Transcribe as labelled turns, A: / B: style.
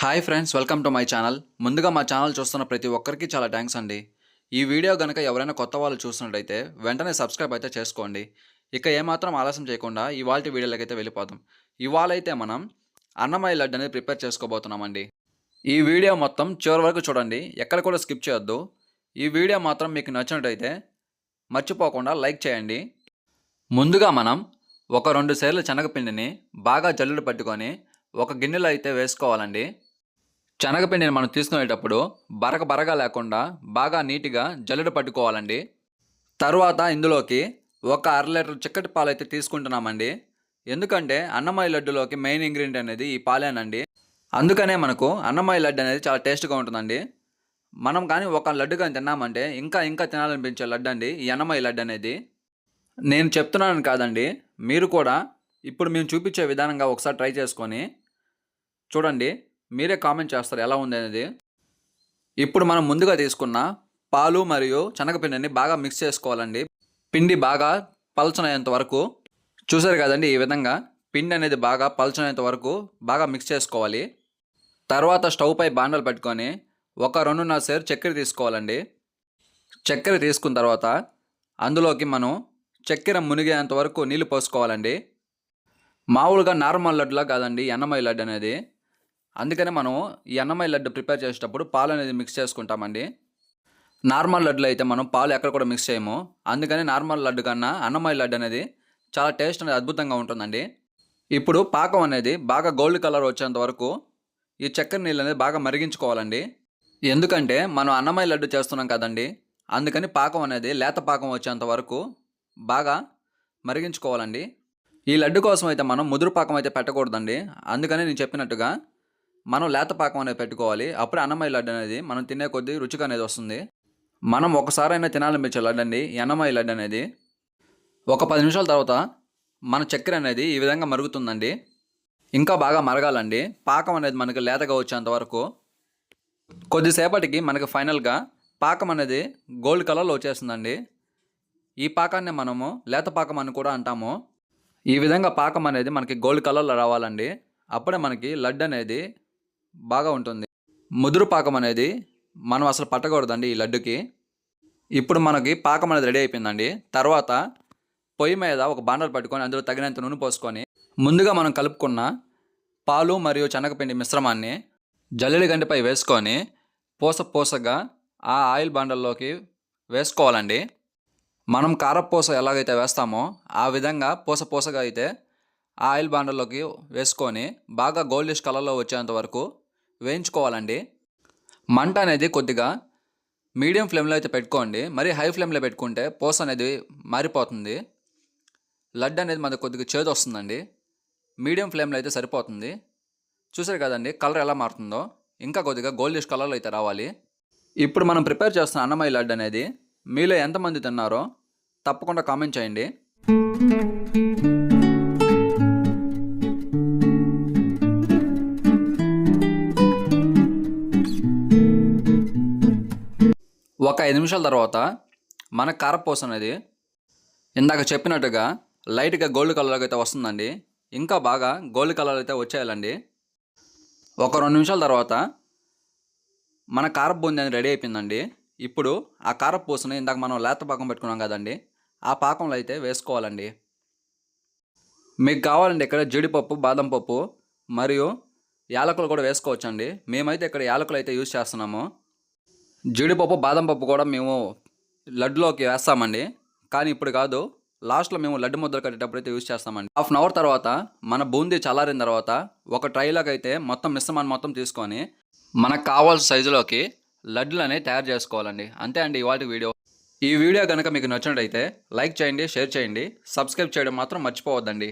A: Hi friends welcome to my channel ముందుగా మా channel చూస్తున్న ప్రతి ఒక్కరికి చాలా థ్యాంక్స్ అండి. ఈ వీడియో కనుక ఎవరైనా కొత్త వాళ్ళు చూస్తున్నట్టయితే వెంటనే సబ్స్క్రైబ్ అయితే చేసుకోండి. ఇక ఏమాత్రం ఆలస్యం చేయకుండా ఇవాళ వీడియోలోకి అయితే వెళ్ళిపోతాం ఇవాళ అయితే మనం అన్నమయ్య లడ్డు అనేది ప్రిపేర్ చేసుకోబోతున్నామండి. ఈ వీడియో మొత్తం చివరి వరకు చూడండి. ఎక్కడ కూడా స్కిప్ చేయొద్దు. ఈ వీడియో మాత్రం మీకు నచ్చినట్టయితే మర్చిపోకుండా లైక్ చేయండి. ముందుగా మనం ఒక రెండు సేర్ల శనగపిండిని బాగా జల్లుడు పట్టుకొని ఒక గిన్నెలో అయితే వేసుకోవాలండి. శనగపిండిని మనం తీసుకునేటప్పుడు బరక బరగా లేకుండా బాగా నీట్గా జల్లెడ పట్టుకోవాలండి. తరువాత ఇందులోకి ఒక అర లీటర్ చిక్కటి పాలు అయితే తీసుకుంటున్నామండి. ఎందుకంటే అన్నమయ్య లడ్డులోకి మెయిన్ ఇంగ్రీడియంట్ అనేది ఈ పాలేనండి. అందుకనే మనకు అన్నమయ్య లడ్డు అనేది చాలా టేస్ట్గా ఉంటుందండి. మనం కానీ ఒక లడ్డు కానీ తిన్నామంటే ఇంకా ఇంకా తినాలనిపించే లడ్డు అండి ఈ అన్నమయ్య లడ్డు అనేది. నేను చెప్తున్నాను కాదండి మీరు కూడా ఇప్పుడు మేము చూపించే విధానంగా ఒకసారి ట్రై చేసుకొని చూడండి. మీరే కామెంట్ చేస్తారు ఎలా ఉంది అనేది. ఇప్పుడు మనం ముందుగా తీసుకున్న పాలు మరియు శనగపిండిని బాగా మిక్స్ చేసుకోవాలండి. పిండి బాగా పలచనయ్యేంత వరకు చూసారు కదండి ఈ విధంగా పిండి అనేది బాగా పలచనయ్యేంత వరకు బాగా మిక్స్ చేసుకోవాలి. తర్వాత స్టవ్ పై బాండలు పెట్టుకొని ఒక రెండున్నర సేరు చక్కెర తీసుకోవాలండి. చక్కెర తీసుకున్న తర్వాత అందులోకి మనం చక్కెర మునిగేంత వరకు నీళ్ళు పోసుకోవాలండి. మామూలుగా నార్మల్ లడ్డులా కాదండి ఎన్నమై లడ్డు అనేది. అందుకనే మనం ఈ అన్నమయ్య లడ్డు ప్రిపేర్ చేసేటప్పుడు పాలు అనేది మిక్స్ చేసుకుంటామండి. నార్మల్ లడ్డులో అయితే మనం పాలు ఎక్కడ కూడా మిక్స్ చేయము. అందుకని నార్మల్ లడ్డు కన్నా అన్నమయ్య లడ్డు అనేది చాలా టేస్ట్ అనేది అద్భుతంగా ఉంటుందండి. ఇప్పుడు పాకం అనేది బాగా గోల్డ్ కలర్ వచ్చేంత వరకు ఈ చక్కెర నీళ్ళు అనేది బాగా మరిగించుకోవాలండి. ఎందుకంటే మనం అన్నమయ్య లడ్డు చేస్తున్నాం కదండి. అందుకని పాకం అనేది లేత పాకం వచ్చేంత వరకు బాగా మరిగించుకోవాలండి. ఈ లడ్డు కోసం అయితే మనం ముదురు పాకం అయితే పెట్టకూడదండి. అందుకని నేను చెప్పినట్టుగా మనం లేత పాకం అనేది పెట్టుకోవాలి. అప్పుడే అన్నమయ్య లడ్డు అనేది మనం తినే కొద్దీ రుచిగా అనేది వస్తుంది. మనం ఒకసారైనా తినాలనిపించే లడ్డు అండి ఈ అన్నమయ్య లడ్డు అనేది. ఒక పది నిమిషాల తర్వాత మన చక్కెర అనేది ఈ విధంగా మరుగుతుందండి. ఇంకా బాగా మరగాలండి. పాకం అనేది మనకి లేతగా వచ్చేంత వరకు. కొద్దిసేపటికి మనకి ఫైనల్గా పాకం అనేది గోల్డ్ కలర్లో వచ్చేస్తుందండి. ఈ పాకాన్ని మనము లేత పాకం అని కూడా అంటాము. ఈ విధంగా పాకం అనేది మనకి గోల్డ్ కలర్లో రావాలండి. అప్పుడే మనకి లడ్డు అనేది బాగా ఉంటుంది. ముదురు పాకం అనేది మనం అసలు పట్టకూడదండి ఈ లడ్డుకి. ఇప్పుడు మనకి పాకం అనేది రెడీ అయిపోయిందండి. తర్వాత పొయ్యి మీద ఒక బాండలు పట్టుకొని అందులో తగినంత నూనె పోసుకొని ముందుగా మనం కలుపుకున్న పాలు మరియు శనగపిండి మిశ్రమాన్ని జల్లెడి గంటిపై వేసుకొని పూస పూసగా ఆ ఆయిల్ బాండల్లోకి వేసుకోవాలండి. మనం కారపూస ఎలాగైతే వేస్తామో ఆ విధంగా పూస పూసగా అయితే ఆ ఆయిల్ బాండల్లోకి వేసుకొని బాగా గోల్డిష్ కలర్లో వచ్చేంత వరకు వేయించుకోవాలండి. మంట అనేది కొద్దిగా మీడియం ఫ్లేమ్లో అయితే పెట్టుకోండి. మరి హై ఫ్లేమ్లో పెట్టుకుంటే పూస అనేది మారిపోతుంది. లడ్డు అనేది మనకు కొద్దిగా చేదు వస్తుందండి. మీడియం ఫ్లేమ్లో అయితే సరిపోతుంది. చూసారు కదండి కలర్ ఎలా మారుతుందో? ఇంకా కొద్దిగా గోల్డిష్ కలర్లో అయితే రావాలి. ఇప్పుడు మనం ప్రిపేర్ చేస్తున్న అన్నమయ్య లడ్డు అనేది మీలో ఎంతమంది తిన్నారో తప్పకుండా కామెంట్ చేయండి. ఒక ఐదు నిమిషాల తర్వాత మన కారపూస అనేది ఇందాక చెప్పినట్టుగా లైట్గా గోల్డ్ కలర్ అయితే వస్తుందండి. ఇంకా బాగా గోల్డ్ కలర్ అయితే వచ్చేయాలండి. ఒక రెండు నిమిషాల తర్వాత మన కారపు బూంది అనేది రెడీ అయిపోయిందండి. ఇప్పుడు ఆ కారపూసని ఇందాక మనం లేత పాకం పెట్టుకున్నాం కదండి ఆ పాకంలో అయితే వేసుకోవాలండి. మీకు కావాలండి ఇక్కడ జీడిపప్పు బాదం పప్పు మరియు యాలకులు కూడా వేసుకోవచ్చండి. మేమైతే ఇక్కడ యాలకులు అయితే యూజ్ చేస్తున్నాము. జీడిపప్పు బాదం పప్పు కూడా మేము లడ్డులోకి వేస్తామండి. కానీ ఇప్పుడు కాదు లాస్ట్లో మేము లడ్డు ముద్దలు కట్టేటప్పుడు అయితే యూజ్ చేస్తామండి. హాఫ్ అన్ అవర్ తర్వాత మన బూందీ చల్లారిన తర్వాత ఒక ట్రైలోకి అయితే మొత్తం మిశ్రమాన్ని మొత్తం తీసుకొని మనకు కావాల్సిన సైజులోకి లడ్డులు అనేవి తయారు చేసుకోవాలండి. అంతే అండి ఇవాటి వీడియో. ఈ వీడియో కనుక మీకు నచ్చినట్టయితే లైక్ చేయండి షేర్ చేయండి. సబ్స్క్రైబ్ చేయడం మాత్రం మర్చిపోవద్దండి.